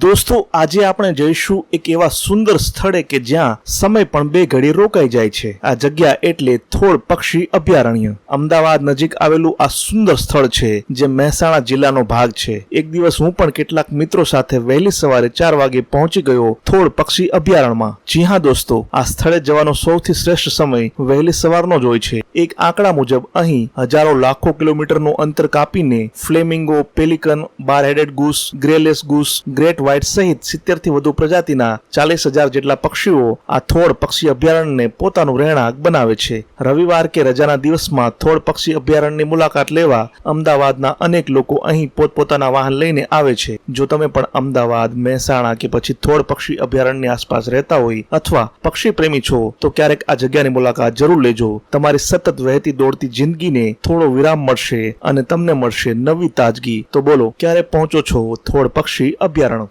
દોસ્તો, આજે આપણે જઈશું એક એવા સુંદર સ્થળે કે જ્યાં સમય પણ બે ઘડી રોકાઈ જાય છે. આ જગ્યા એટલે થોળ પક્ષી અભયારણ્ય. અમદાવાદ નજીક આવેલું આ સુંદર સ્થળ છે, જે મહેસાણા જિલ્લાનો ભાગ છે. એક દિવસ હું પણ કેટલાક મિત્રો સાથે વહેલી સવારે ચાર વાગે પહોંચી ગયો થોળ પક્ષી અભયારણ્યમાં. જી હા દોસ્તો, આ સ્થળે જવાનો સૌથી શ્રેષ્ઠ સમય વહેલી સવારનો જ હોય છે. એક આંકડા મુજબ અહીં હજારો લાખો કિલોમીટરનું અંતર કાપીને flamingo, pelican bar headed goose, greylag goose, great white સહિત સિત્તેરથી વધુ પ્રજાતિના ચાલીસ હજાર જેટલા પક્ષીઓ આ થોળ પક્ષી અભયારણ્યને પોતાનું રહેણાંક બનાવે છે. રવિવાર કે રજાના દિવસમાં થોળ પક્ષી અભયારણ્યની મુલાકાત લેવા અમદાવાદના અનેક લોકો અહીં પોતપોતાના વાહન લઈને આવે છે. જો તમે પણ અમદાવાદ, મહેસાણા કે પછી થોળ પક્ષી અભયારણ્યની આસપાસ રહેતા હોય અથવા પક્ષી પ્રેમી છો, તો ક્યારેક આ જગ્યાની મુલાકાત જરૂર લેજો. તમારી સતત વહેતી દોડતી જિંદગીને થોડો વિરામ મળશે અને તમને મળશે નવી તાજગી. તો બોલો, ક્યારે પહોંચો છો? થોડ પક્ષી અભયારણ્ય.